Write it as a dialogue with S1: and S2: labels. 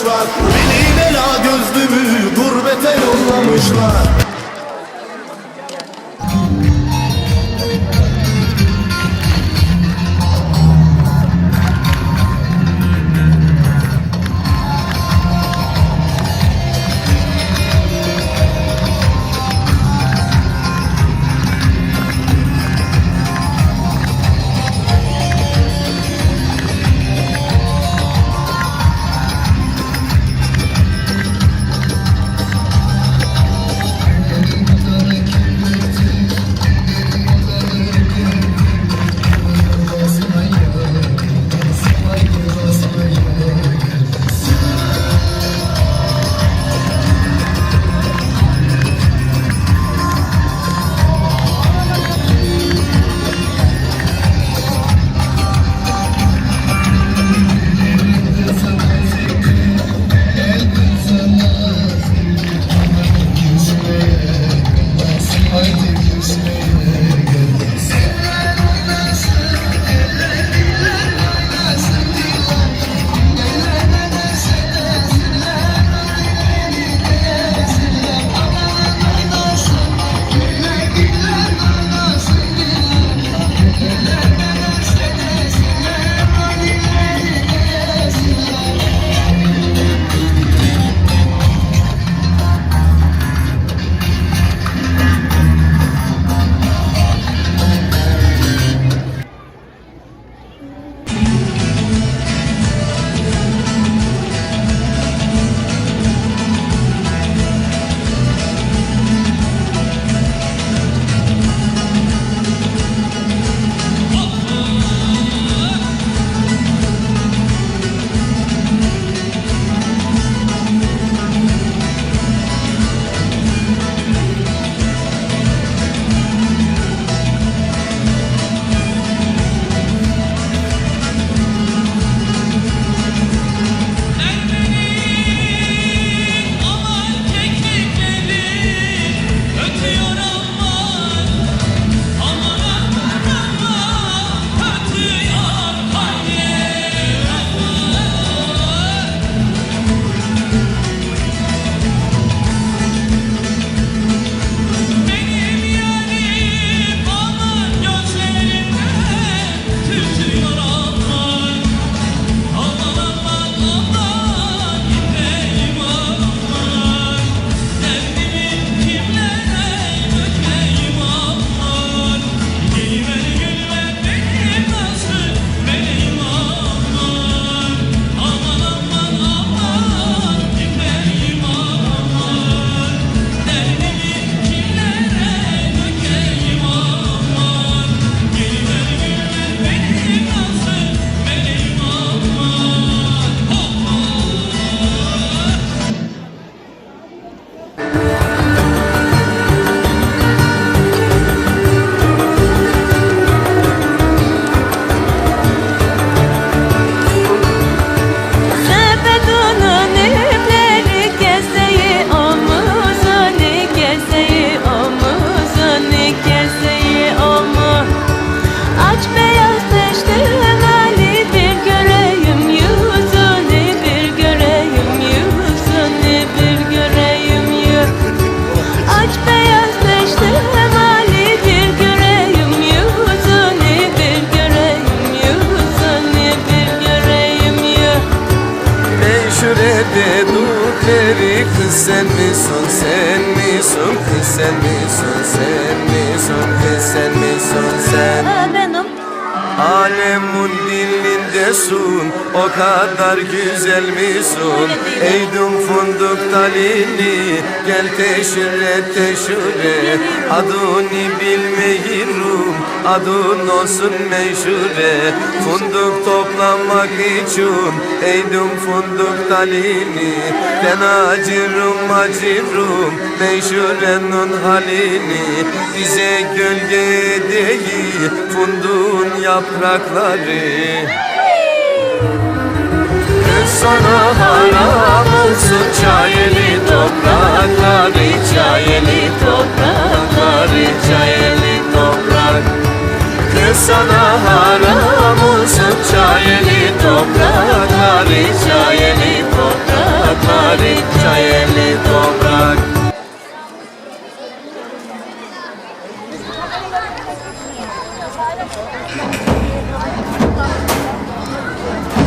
S1: yollamışlar Benim ela gözlümü gurbete yollamışlar
S2: misin Kız sen misin sen misin Kız sen misin sen?
S3: Benim.
S1: Alemun dilindesun O kadar güzel misun? Eydum fındık talini Gel teşhire teşhire Adını bilmeyirum Adın olsun meşhure Fındık toplamak için Eydum fındık talini Ben acırım acırım Meşhurenin halini. Bize gölge değil Fındığın yaprakları. Sana haram olsun Çayeli toprakları Çayeli toprakları sana haram olsun Çayeli toprakları, çayeli toprakları, çayeli toprak Thank you.